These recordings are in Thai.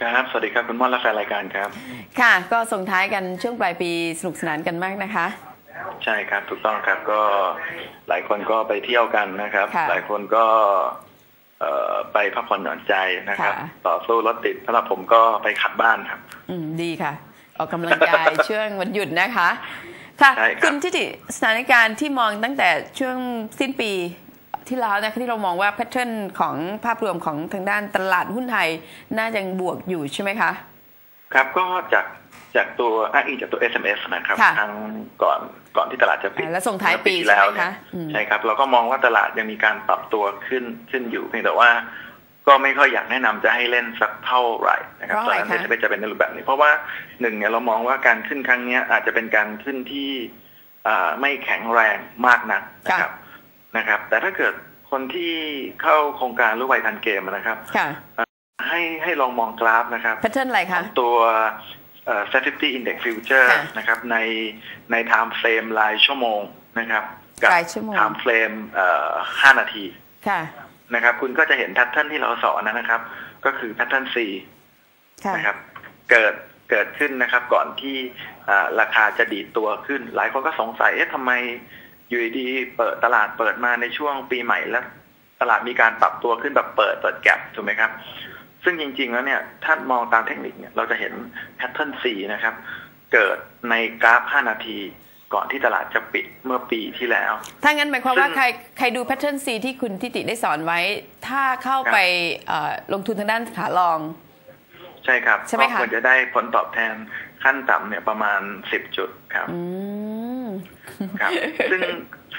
ครับ สวัสดีครับ คุณม่อนและแฟนรายการครับ ค่ะ ก็ส่งท้ายกันช่วงปลายปีสนุกสนานกันมากนะคะ ใช่ครับ ถูกต้องครับ ก็หลายคนก็ไปเที่ยวกันนะครับค่ะหลายคนก็เอ่อไปพักผ่อนหย่อนใจนะครับค่ะต่อสู้รถติดสำหรับผมก็ไปขัดบ้านครับ อืม ดีค่ะ ออกกำลังกายช่วงวันหยุดนะคะ ค่ะใช่ครับคุณทิติสถานการณ์ที่มองตั้งแต่ช่วงสิ้นปี ที่แล้วนะคะที่เรามองว่าแพทเทิร์นของภาพรวมของทางด้านตลาดหุ้นไทย น่าจะยังบวกอยู่ใช่ไหมคะ ครับก็จากจากตัวอ้างอิงจากตัว SMS นะครับค่ะทั้งก่อนก่อนที่ตลาดจะปิดอ่าแล้วส่งท้ายปีที่แล้วใช่ไหมเนี่ยคะอืมใช่ครับ เราก็มองว่าตลาดยังมีการปรับตัวขึ้นขึ้นอยู่เพียงแต่ว่าก็ไม่ค่อยอยากแนะนำจะให้เล่นสักเท่าไหร่นะครับเพราะตอะอนไรนั้นคะจะเป็นจะเป็นในรูปแบบนี้ เพราะว่าหนึ่งเนี่ยเรามองว่าการขึ้นครั้งเนี้ยอาจจะเป็นการขึ้นที่อ่าไม่แข็งแรงมากนักนะครับ นะครับ แต่ถ้าเกิดคนที่เข้าโครงการรู้ไวทันเกมนะครับ ค่ะ ให้ให้ลองมองกราฟนะครับแพทเทิร์นอะไรขคะองตัวเอ่อ Safety Index Future ค่ะนะครับในใน time frame รายชั่วโมงนะครับ กัรายชั่วโมง time frame เอ่อ5นาทีค่ะนะครับ คุณก็จะเห็นแพทเทิร์นที่เราสอนนะครับ ก็คือแพทเทิร์น C ค่ะนะครับ เกิดเกิดขึ้นนะครับ ก่อนที่อ่าราคาจะดีดตัวขึ้น หลายคนก็สงสัยเอ๊ะทำไม อยู่ดีๆเปิดตลาดเปิดมาในช่วงปีใหม่แล้ว ตลาดมีการปรับตัวขึ้นแบบเปิดเปิดแกลบถูกไหมครับ ซึ่งจริง ๆ แล้วเนี่ยถ้ามองตามเทคนิคเนี่ยเราจะเห็นแพทเทิร์น C นะครับ เกิดในกราฟ 5 นาทีก่อนที่ตลาดจะปิดเมื่อปีที่แล้ว ถ้างั้นหมายความว่าซึ่งใครใครดูแพทเทิร์น C ที่คุณทิติได้สอนไว้ ถ้าเข้าไปเอ่อลงทุนทางด้านขาลอง ใช่ครับใช่ไหมคะก็ควรจะได้ผลตอบแทนขั้นต่ำเนี่ยประมาณ10จุดครับอืม ครับ ซึ่ง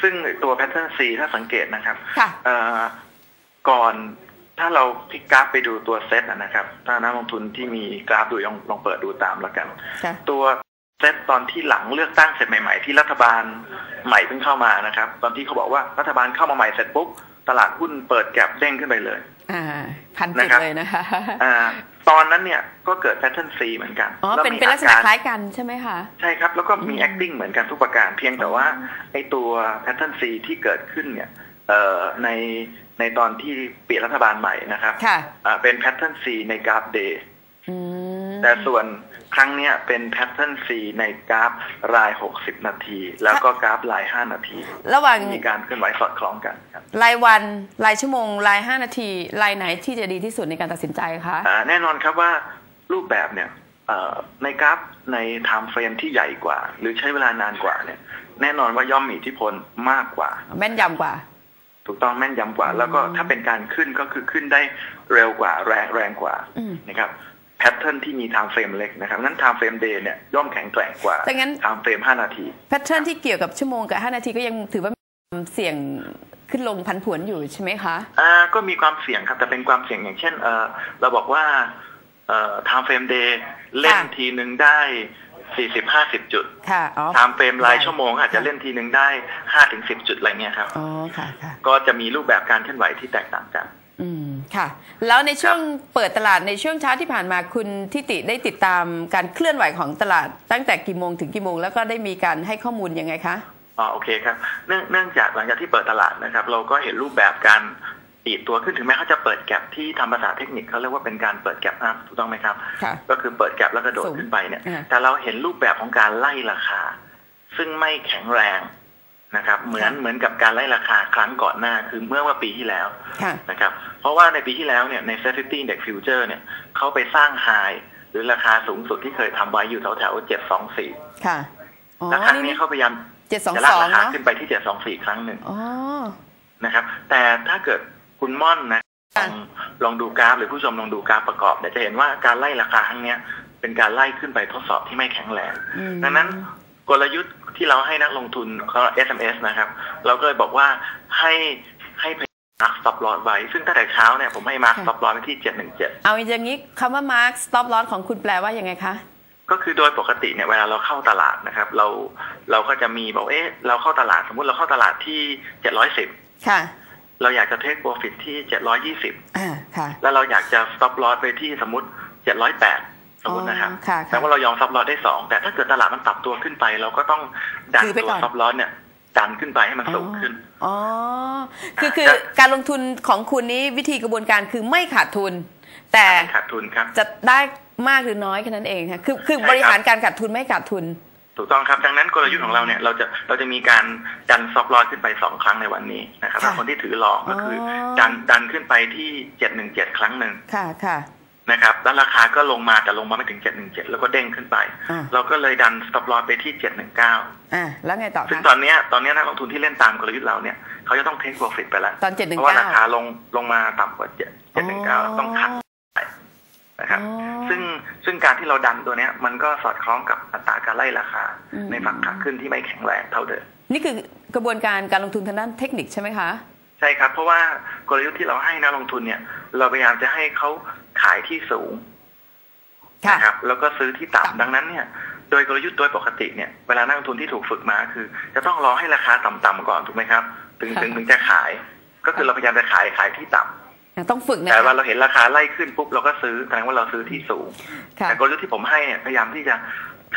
ซึ่งตัวแพทเทิร์น C ถ้าสังเกตนะครับค่ะเอ่อก่อนถ้าเราพลิกกราฟไปดูตัวเซตนะครับ ถ้านักลงทุนที่มีกราฟดูลองลองเปิดดูตามแล้วกันค่ะตัวเซตตอนที่หลังเลือกตั้งเสร็จใหม่ ๆ ที่รัฐบาลใหม่เพิ่งเข้ามานะครับ ตอนที่เขาบอกว่ารัฐบาลเข้ามาใหม่เสร็จปุ๊บตลาดหุ้นเปิดแก็บเด้งขึ้นไปเลยอ่าพันเจ็ดนะครับเลยนะคะอ่า ตอนนั้นเนี่ยก็เกิดแพทเทิร์น C เหมือนกันอ๋อแล้วเป็นมีเป็นลักษณะอรคล้ายกันใช่ไหมคะ ใช่ครับแล้วก็มีอืม acting เหมือนกันทุกประการ เพียงแต่ว่าไอตัวแพทเทิร์น C ที่เกิดขึ้นเนี่ยเอ่อในในตอนที่เปลี่ยนรัฐบาลใหม่นะครับค่ะอ่าเป็นแพทเทิร์น C ในกราฟ day อืมแต่ส่วน ครั้งเนี้ยเป็นแพทเทิร์น C ในกราฟราย 60 นาที แล้วก็กราฟราย 5 นาที ระหว่างมีการเคลื่อนไหวสอดคล้องกันครับรายวันรายชั่วโมงราย 5 นาที รายไหนที่จะดีที่สุดในการตัดสินใจคะอ่าแน่นอนครับว่ารูปแบบเนี่ยเอ่อในกราฟในไทม์เฟรมที่ใหญ่กว่า หรือใช้เวลานานกว่าเนี่ย แน่นอนว่าย่อมมีอิทธิพลมากกว่า แม่นยำกว่า ถูกต้องแม่นยำกว่าอืมแล้วก็ถ้าเป็นการขึ้นก็คือขึ้นได้เร็วกว่าแรงแรงกว่าอืมนะครับ แพทเทิร์นที่มีไทม์เฟรมเล็กนะครับนั้นไทม์เฟรมเดย์เนี่ยย่อมแข็งแกร่งกว่าถ้างั้นไทม์เฟรม5นาทีแพทเทิร์นที่เกี่ยวกับชั่วโมงกับ5นาทีก็ยังถือว่ามีความเสี่ยงขึ้นลงพันผวนอยู่ใช่ไหมคะอ่าก็มีความเสี่ยงครับแต่เป็นความเสี่ยงอย่างเช่นเออเราบอกว่าเอ่อ time frame day เล่นค่ะทีหนึ่งได้40 50จุดค่ะอ๋อ time frame รายได้ชั่วโมง อาจจะเล่นทีหนึ่งได้5ถึง10จุดอะไรเงี้ยครับอ๋อค่ะค่ะก็จะมีรูปแบบการเคลื่อนไหวที่แตกต่างกัน อืมค่ะ แล้วในช่วงเปิดตลาดในช่วงเช้าที่ผ่านมาคุณทิติได้ติดตามการเคลื่อนไหวของตลาด ตั้งแต่กี่โมงถึงกี่โมงแล้วก็ได้มีการให้ข้อมูลยังไงคะอ๋อโอเคครับเนื่องเนื่องจากหลังจากที่เปิดตลาดนะครับ เราก็เห็นรูปแบบการปีดตัวขึ้นถึงแม้เขาจะเปิดแก็บที่ทำภาษาเทคนิคเขาเรียกว่าเป็นการเปิดแก็บอัพถูกต้องไหมครับค่ะก็คือเปิดแก็บแล้วก็โดดสูงขึ้นไปเนี่ยอ่าแต่เราเห็นรูปแบบของการไล่ราคา ซึ่งไม่แข็งแรง นะครับ เหมือนเหมือนกับการไล่ราคาครั้งก่อนหน้าคือเมื่อว่าปีที่แล้วค่ะนะครับ เพราะว่าในปีที่แล้วเนี่ยใน Safety Index Future เนี่ยเขาไปสร้างไฮหรือราคาสูงสุดที่เคยทำไว้อยู่แถวแถวเจ็ดสองสี่ค่ะอ๋อแล้วครั้งนี้นี่เขาพยายามเจ็ดสองจะลาสกองราคาเนาะขึ้นไปที่เจ็ดสองสี่ครั้งหนึ่งอ๋อนะครับ แต่ถ้าเกิดคุณม่อนนะลค่ะองลองดูกราฟหรือผู้ชมลองดูกราฟประกอบเนี่ยจะเห็นว่าการไล่ราคาครั้งเนี้ยเป็นการไล่ขึ้นไปทดสอบที่ไม่แข็งแรงอืมดังนั้นกลยุทธ์ ที่เราให้นักลงทุนเขา SMS นะครับ เราก็เลยบอกว่าให้ให้พยายามมาร์คสต็อปลอสไว้ ซึ่งตั้งแต่เช้าเนี่ยผมให้มาร์คสต็อปลอสไว้ที่717เอาอย่างนี้คำว่า mark stop loss ของคุณแปลว่ายังไงคะก็คือโดยปกติเนี่ยเวลาเราเข้าตลาดนะครับ เราเราก็จะมีบอกเอ๊ะเราเข้าตลาดสมมุติเราเข้าตลาดที่710ค่ะ เราอยากจะเทคโปรฟิตที่720อ่าค่ะ แล้วเราอยากจะ stop loss ไปที่สมมติ708 สมมตินะครับอ๋อค่ะค่ะแต่ว่าเรายอม stop loss ได้สองแต่ถ้าเกิดตลาดมันปรับตัวขึ้นไป เราก็ต้องดันถือไปตัวก่อน stop loss เนี่ยดันขึ้นไปให้มันสูงขึ้น อ๋อ คืออ่าคือจะการลงทุนของคุณนี้วิธีกระบวนการคือไม่ขาดทุน แต่ไม่ขาดทุนครับ จะได้มากหรือน้อยแค่นั้นเองค่ะคือคือใช่ครับบริหารการขาดทุนไม่ให้ขาดทุน ถูกต้องครับ ดังนั้นกลยุทธ์ของเราเนี่ยเราจะเราจะมีการดันซอฟต์ลอยขึ้นไปสองครั้งในวันนี้นะครับค่ะถ้าคนที่ถือลองก็คือออดันดันขึ้นไปที่เจ็ดหนึ่งเจ็ดครั้งหนึ่งค่ะค่ะ นะครับแล้วราคาก็ลงมาแต่ลงมาไม่ถึงเจ็ดหนึ่งเจ็ดแล้วก็เด้งขึ้นไป อ่า เราก็เลยดันสต็อปลอยไปที่เจ็ดหนึ่งเก้าอ่าแล้วไงต่อซึ่งคะตอนเนี้ยตอนเนี้ยนักลงทุนที่เล่นตามกลยุทธ์เราเนี่ยเขาจะต้องเทคโปรฟิตไปแล้วตอนเจ็ดหนึ่เพงราะว่าเก้าราคาลงลงมาต่ำกว่าเจ็ดเจ็ดหนึ่งเก้าต้องขัดไปนะครับ อ๋อซึ่งซึ่งการที่เราดันตัวเนี้ยมันก็สอดคล้องกับอัตราการไล่ราคาอืม ในฝั่งขาขึ้นที่ไม่แข็งแรงเท่าเดิม นี่คือกระบวนการการลงทุนทางด้านเทคนิคใช่ไหมคะ ใช่ครับ เพราะว่ากลยุทธ์ที่เราให้นักลงทุนเนี่ย เราพยายามจะให้เขา ขายที่สูงค่ะนะครับแล้วก็ซื้อที่ต่ำต่ำดังนั้นเนี่ย โดยกลยุทธ์โดยปกติเนี่ยเวลานักลงทุนที่ถูกฝึกมาคือ จะต้องรอให้ราคาต่ำๆก่อนถูกไหมครับ ถึงถึงถึงจะขาย ก็คือเราพยายามจะขายขายที่ต่ำต้องฝึกนะแต่ว่าคะเราเห็นราคาไล่ขึ้นปุ๊บเราก็ซื้อแสดงว่าเราซื้อที่สูงค่ะแต่กลยุทธ์ที่ผมให้เนี่ยพยายามที่จะ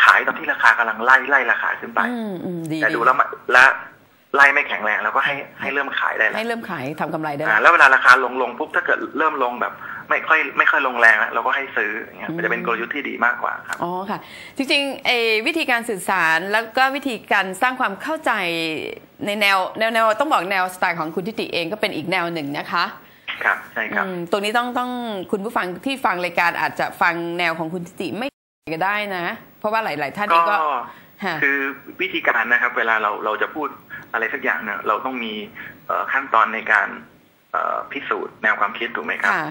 ขายตอนที่ราคากำลังไล่ไล่ราคาขึ้นไปอืมอืมดีแต่ดูแล้วมันและไล่ไม่แข็งแรงเราก็ให้ให้เริ่มขายได้แล้วให้เริ่มขายทำกำไรได้อ่าแล้วแล้วเวลาราคาลงลงปุ๊บถ้าเกิดเริ่มลงแบบ ไม่ค่อยไม่ค่อยลงแรงแล้วเราก็ให้ซื้ออย่างเงี้ยอืมมันจะเป็นกลยุทธ์ที่ดีมากกว่าครับอ๋อค่ะ จริงๆเออวิธีการสื่อสารแล้วก็วิธีการสร้างความเข้าใจในแนวแนวแนวต้องบอกแนวสไตล์ของคุณทิติเองก็เป็นอีกแนวหนึ่งนะคะครับใช่ครับอืมตรงนี้ต้องต้องคุณผู้ฟังที่ฟังรายการอาจจะฟังแนวของคุณทิติไม่ก็ได้นะ เพราะว่าหลาย ๆ ท่านเอก็งก็ฮะคือวิธีการนะครับ เวลาเราเราจะพูดอะไรสักอย่างเนี่ยเราต้องมีเอ่อขั้นตอนในการเอ่อพิสูจน์แนวความคิดถูกไหมครับค่ะ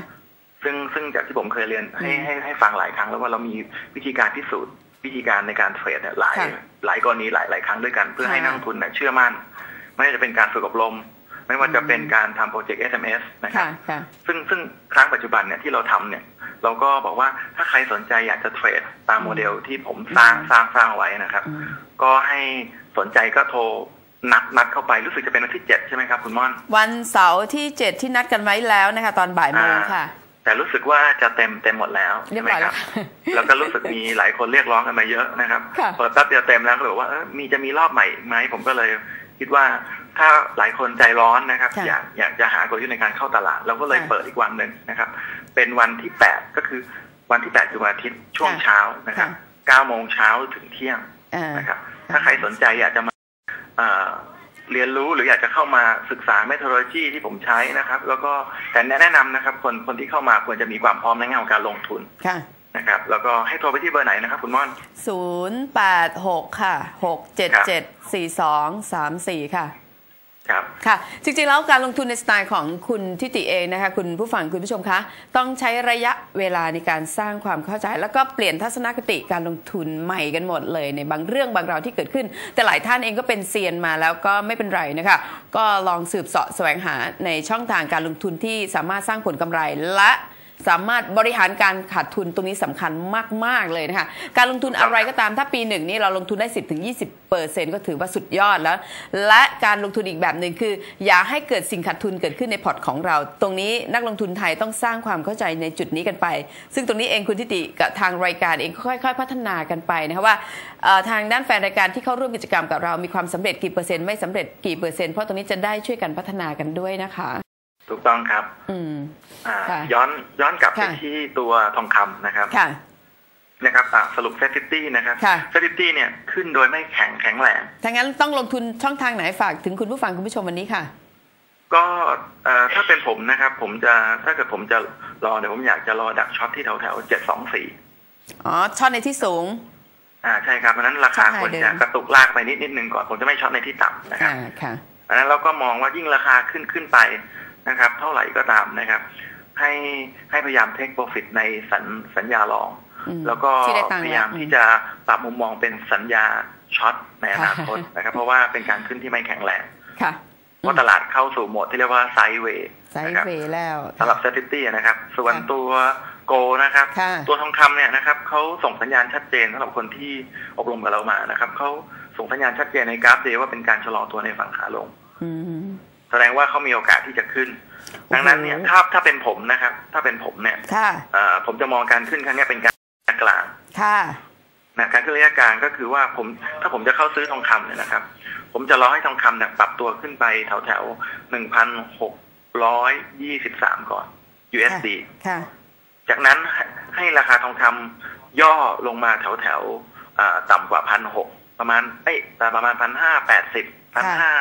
ซึ่งซึ่งจากที่ผมเคยเรียนให้อืมให้ให้ฟังหลายครั้งแล้วว่าเรามีวิธีการพิสูจน์วิธีการในการเทรดเนี่ยหลายค่ะหลายกรณีหลายหลายครั้งด้วยกันเพื่อให้ค่ะนักลงทุนเนี่ยเชื่อมั่น ไม่ว่าจะเป็นการฝึกอบรม ไม่ว่าจะเป็นการทำโปรเจกต์ SMS นะครับค่ะค่ะซึ่งซึ่งครั้งปัจจุบันเนี่ยที่เราทำเนี่ยเราก็บอกว่าถ้าใครสนใจอยากจะเทรดตามโมเดลที่ผมสร้างอืมสร้างสร้างไว้นะครับอืมก็ให้สนใจก็โทรนัดนัดเข้าไปรู้สึกจะเป็นวันที่เจ็ดใช่ไหมครับคุณม่อน วันเสาร์ที่7ที่นัดกันไว้แล้วนะคะ ตอนบ่ายโมงค่ะ แต่รู้สึกว่าจะเต็มเต็มหมดแล้วเรียบใช่ไหมร้อยคแล้รัวบค่ะแล้วก็รู้สึกมีหลายคนเรียกร้องกันมาเยอะนะครับค่ะเปิดแป๊บเดียวเต็มแล้วก็เลยบอกว่าเออมีจะมีรอบใหม่อีกไหมผมก็เลยคิดว่าถ้าหลายคนใจร้อนนะครับค่ะอยากอยากจะหากลยุทธ์ในการเข้าตลาด เราก็เลยค่ะเปิดอีกวันหนึ่งนะครับ เป็นวันที่แปดก็คือวันที่แปดคือวันอาทิตย์ช่วงค่ะเช้านะครับค่ะเก้าโมงเช้าถึงเที่ยงอ่านะครับ ถ้าใครสนใจอยากจะมา เอ่อเรียนรู้หรืออยากจะเข้ามาศึกษาเมท o โลจีที่ผมใช้นะครับ แล้วก็แต่แนะนำนะครับ คนคนที่เข้ามาควรจะมีความพร้อมในแง่ของการลงทุนค่ะนะครับ แล้วก็ให้โทรไปที่เบอร์ไหนนะครับ คุณม่อนศูนย์แปดหกค่ะหกเจ็ดเจ็ดสี่สองสามสี่ค่ะ ครับค่ะ จริงๆแล้วการลงทุนในสไตล์ของคุณทิติเองนะคะ คุณผู้ฟังคุณผู้ชมคะ ต้องใช้ระยะเวลาในการสร้างความเข้าใจ แล้วก็เปลี่ยนทัศนคติการลงทุนใหม่กันหมดเลย ในบางเรื่องบางราวที่เกิดขึ้น แต่หลายท่านเองก็เป็นเซียนมาแล้วก็ไม่เป็นไรนะคะ ก็ลองสืบเสาะแสวงหาในช่องทางการลงทุนที่สามารถสร้างผลกำไรและ สามารถบริหารการขาดทุนตรงนี้สำคัญมาก ๆ เลยนะคะ การลงทุนอะไรก็ตามถ้าปีหนึ่งนี่เราลงทุนได้ 10ถึง20เปอร์เซ็นก็ถือว่าสุดยอดแล้ว และการลงทุนอีกแบบหนึ่งคือ อย่าให้เกิดสิ่งขาดทุนเกิดขึ้นในพอร์ตของเรา ตรงนี้นักลงทุนไทยต้องสร้างความเข้าใจในจุดนี้กันไป ซึ่งตรงนี้เองคุณทิติกับทางรายการเองก็ค่อย ๆ พัฒนากันไปนะคะว่าทางด้านแฟนรายการที่เข้าร่วมกิจกรรมกับเรามีความสำเร็จกี่เปอร์เซ็นต์ไม่สำเร็จกี่เปอร์เซ็นต์เพราะตรงนี้จะได้ช่วยกันพัฒนากันด้วยนะคะ ถูกต้องครับ อืมอ่าค่ะย้อนย้อนกลับไปค่ะที่ตัวทองคำนะครับค่ะนะครับอ่าสรุปเซติตี้นะครับค่ะเซติตี้เนี่ยขึ้นโดยไม่แข็งแข็งแรงถ้างั้นต้องลงทุนช่องทางไหนฝากถึงคุณผู้ฟังคุณผู้ชมวันนี้ค่ะ ก็เอ่อถ้าเป็นผมนะครับ ผมจะถ้าเกิดผมจะรอเดี๋ยวผมอยากจะรอดักช็อตที่แถวแถวเจ็ดสองสี่อ๋อช็อตในที่สูง อ่าใช่ครับเพราะฉะนั้นราคาใช่ควรเดิจะมกระตุกลากไปนิดนิดนึงก่อนผมจะไม่ช็อตในที่ต่ำนะครับค่ะค่ะอันนั้นเราก็มองว่ายิ่งราคาขึ้นขึ้นไป นะครับ เท่าไหร่ก็ตามนะครับ ให้ให้พยายามเทคโปรฟิตในสัญสัญญาลองอืมแล้วก็ที่ได้ตังค์พยายามแล้วที่จะปรับมุมมองเป็นสัญญาช็อตในอนาคตนะครับ เพราะว่าเป็นการขึ้นที่ไม่แข็งแรงค่ะเพราะตลาดเข้าสู่โหมดที่เรียกว่าไซด์เวย์ไซด์นะครับเวย์แล้วสำหรับ s ซ t ตี้นะครับ ส่วนค่ะตัวโกนะครับค่ะตัวทองคำเนี่ยนะครับเขาส่งสัญญาณชัดเจนสำหรับคนที่อบรมกับเรามานะครับเขาส่งสัญญาณชัดเจนในกราฟเดย์ว่าเป็นการชะลอตัวในฝั่งขาลงอืม แสดงว่าเขามีโอกาสที่จะขึ้น ดังนั้นเนี่ยโอ้โหถ้าถ้าเป็นผมนะครับ ถ้าเป็นผมเนี่ยค่ะเอ่อผมจะมองการขึ้นครั้งเนี้ยเป็นการระยะกลางค่ะนะการขึ้นระยะกลางก็คือว่าผมถ้าผมจะเข้าซื้อทองคำเนี่ยนะครับ ผมจะรอให้ทองคำเนี่ยปรับตัวขึ้นไปแถวแถวหนึ่งพันหกร้อยยี่สิบสามก่อน USD ค่ะจจากนั้นให้ให้ราคาทองคำย่อลงมาแถวแถวๆอ่าต่ำกว่าพันหกประมาณเอ้ยแต่ประมาณพันห้าแปดสิบพันห้า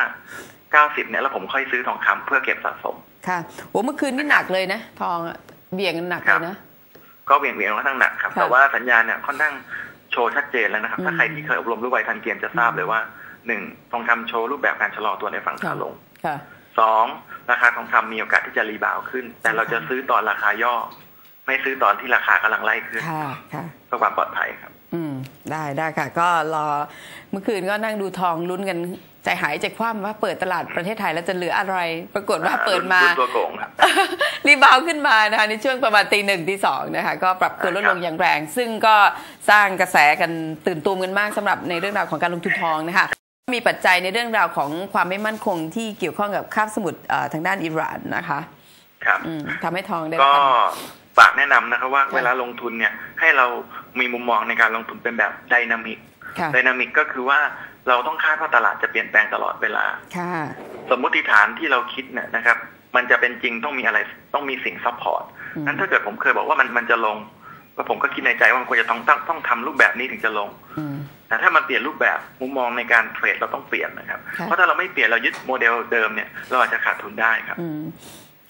เก้าสิบเนี่ยแล้วผมค่อยซื้อทองคำเพื่อเก็บสะสม ค่ะโอ้เมื่อคืนนี่หนักเลยนะ ทองอะเบี่ยงกันหนักเลยนะ ก็เบี่ยงเวียนค่อนข้างหนักครับค่ะแต่ว่าสัญญาณเนี่ยค่อนข้างโชว์ชัดเจนแล้วนะครับอืมถ้าใครที่เคยอบรมรู้ไวทันเกมจะทราบเลยว่าหนึ่งทองคำโชว์รูปแบบการชะลอตัวในฝั่งขาลงค่ะสองราคาทองคำมีโอกาสที่จะรีบาวด์ขึ้น แต่เราจะซื้อตอนราคาย่อ ไม่ซื้อตอนที่ราคากำลังไล่ขึ้นค่ะค่ะเพื่อความปลอดภัยครับ อืม ได้ได้ค่ะ ก็รอเมื่อคืนก็นั่งดูทองลุ้นกัน ใจหายใจคว่ำว่าเปิดตลาดประเทศไทยแล้วจะเหลืออะไร ปรากฏว่าเปิดมารุ่นตัวโกงครับรีบาวด์ขึ้นมานะคะในช่วงประมาณตีหนึ่งตีสองนะคะก็ปรับตัวลดลงอย่างแรง ซึ่งก็สร้างกระแสกันตื่นตูมกันมากสำหรับในเรื่องราวของการลงทุนทองนะคะมีปัจจัยในเรื่องราวของความไม่มั่นคงที่เกี่ยวข้องกับคาบสมุทรเอ่อทางด้านอิหร่านนะคะ ครับอืมทำให้ทองได้ก็รับการฝากแนะนำนะครับว่าเวลาลงทุนเนี่ยให้เรามีมุมมองในการลงทุนเป็นแบบไดนามิกค่ะไดนามิกก็คือว่า เราต้องคาดว่าตลาดจะเปลี่ยนแปลงตลอดเวลาค่ะสมมติฐานที่เราคิดเนี่ยนะครับ มันจะเป็นจริงต้องมีอะไรต้องมีสิ่งซัพพอร์ตอืมนั้นถ้าเกิดผมเคยบอกว่ามันมันจะลงก็ผมก็คิดในใจว่ามันควรจะต้องต้องต้องทำรูปแบบนี้ถึงจะลงอืมแต่ถ้ามันเปลี่ยนรูปแบบมุมมองในการเทรดเราต้องเปลี่ยนนะครับค่ะเพราะถ้าเราไม่เปลี่ยนเรายึดโมเดลเดิมเนี่ยเราอาจจะขาดทุนได้ครับอืม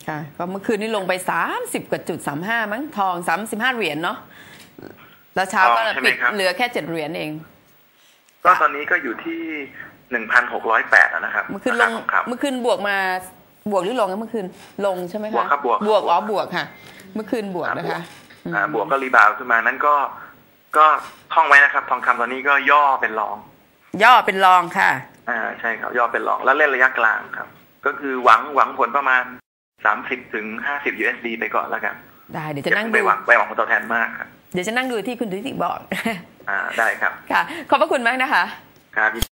ค่ะก็เมื่อคืนนี้ลงไป 30กว่าจุด35มั้งทอง 35 เหรียญเนาะแล้วเช้าก็ทองใช่ไหมปิดครับเหลือแค่ 7 เหรียญเอง ก็ตอนนี้ก็อยู่ที่หนึ่งพันหกร้อยแปดนะครับเมื่อคืนลรางคาทองคำเมื่อคืนบวกมาบวกหรือลงนะเมื่อคืนลงใช่ไหมคะบวกครับบวกบวกอ๋อบวกค่ะ เมื่อคืนบวกนะคะอ่าบวกก็รีบาวด์ขึ้นมานั้นก็ก็ท่องไว้นะครับ ทองคำตอนนี้ก็ย่อเป็นรอง ย่อเป็นรองค่ะ อ่าใช่ครับย่อเป็นรองแล้วเล่นระยะกลางครับ ก็คือหวังหวังผลประมาณสามสิบถึงห้าสิบ USD ไปก่อนแล้วกันได้เดี๋ยวจะจะนั่งไปดูหวังไปหวังผลตอบแทนมากครับเดี๋ยวจะนั่งดูที่คุณทิติบอก อ่าได้ครับ ค่ะ ขอบพระคุณมากนะคะ ครับ